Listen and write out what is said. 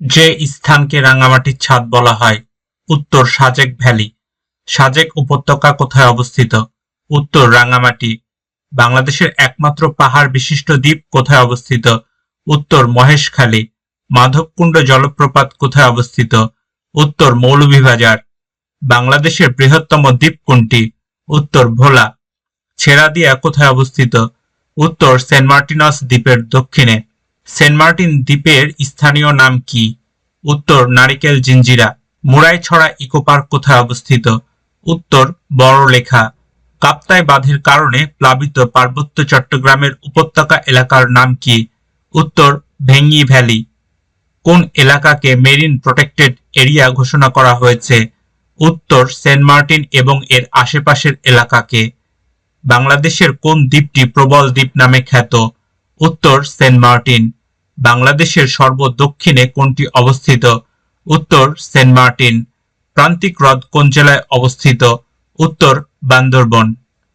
যে স্থানকে রাঙামাটির ছাদ বলা হয়, উত্তর সাজেক ভ্যালি। সাজেক উপত্যকা কোথায় অবস্থিত? উত্তর রাঙামাটি। বাংলাদেশের একমাত্র পাহাড় বিশিষ্ট দ্বীপ কোথায় অবস্থিত? উত্তর মহেশখালী। মাধবকুণ্ড জলপ্রপাত কোথায় অবস্থিত? উত্তর মৌলভীবাজার। বাংলাদেশের বৃহত্তম দ্বীপ কোনটি? উত্তর ভোলা। ছেড়াদিয়া কোথায় অবস্থিত? উত্তর সেন্ট মার্টিনস দ্বীপের দক্ষিণে। সেন্ট মার্টিন দ্বীপের স্থানীয় নাম কি? উত্তর, নারিকেল জিঞ্জিরা। মুরাইছড়া ইকো পার্ক কোথায় অবস্থিত? উত্তর, বড়লেখা। কাপ্তাই বাঁধের কারণে প্লাবিত পার্বত্য চট্টগ্রামের উপত্যকা এলাকার নাম কি? উত্তর, ভেঙ্গি ভ্যালি। কোন এলাকাকে মেরিন প্রোটেক্টেড এরিয়া ঘোষণা করা হয়েছে? উত্তর, সেন্ট মার্টিন এবং এর আশেপাশের এলাকাকে। বাংলাদেশের কোন দ্বীপটি প্রবল দ্বীপ নামে খ্যাত? উত্তর, সেন্ট মার্টিন। বাংলাদেশের সর্বদক্ষিণে কোনটি অবস্থিত? উত্তর সেন্ট মার্টিন প্রান্তিক হ্রদ কোন জেলায় অবস্থিত? উত্তর বান্দরবন।